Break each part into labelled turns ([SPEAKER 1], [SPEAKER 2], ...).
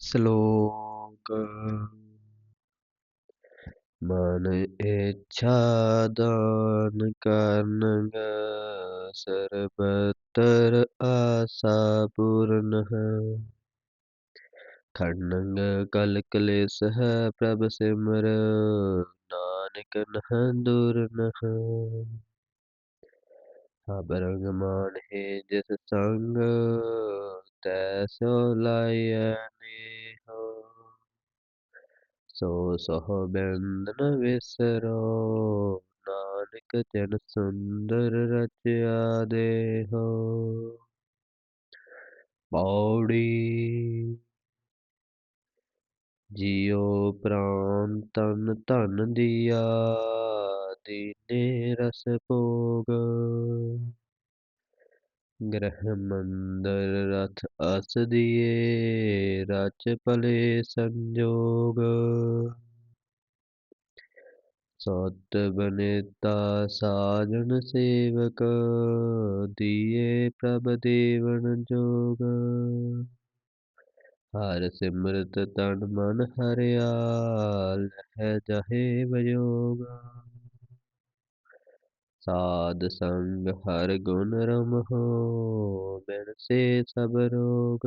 [SPEAKER 1] श्लोक मन इच्छा दान करन सर्वतर आशा पूर्ण है। खंडंग कल कलेश है, प्रभ सिमर नानक नह दूर नह। अबरंग मान है जिस संग तैसो लाय ਸੋਸਹੁਬਿੰਦ ਨ ਵਿਸਰੋ ਨਾਨਕ ਤਿਨ ਸੁੰਦਰ ਰਚਿਆ ਦੇਹੋ। ਪੌੜੀ ਜਿਉ ਪ੍ਰਾਨ ਤਨ ਧਨ ਦੀਆ, ਦੀਨੇ ਰਸ ਭੋਗ। ਗ੍ਰਹਿ ਮੰਦਰ ਰਥ ਅਸ ਦੀਏ, ਰਚ ਭਲੇ ਸੰਜੋਗ। ਸਤ ਬਨੇਤਾ ਸਾਜਨ ਸੇਵਕ, ਦੀਏ ਪ੍ਰਭ ਦੇਵਨ ਜੋਗ। ਹਰ ਸਿਮਰਤ ਤਨ ਮਨ ਹਰਿਆ ਲਹਿ ਜਹੇ ਵਯੋਗਾ। साध संग हर गुण रम हो, बिन से सब रोग।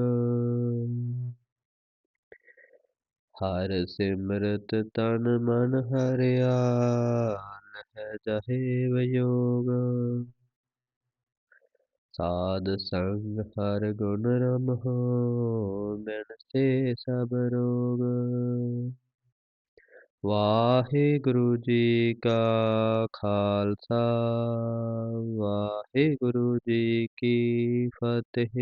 [SPEAKER 1] हर सिमरत तन मन हरियाल है जहे वियोग साध संग हर गुण रम हो, बिन से सब रोग। वाहिगुरु जी का खालसा वाहिगुरु जी की फतेह।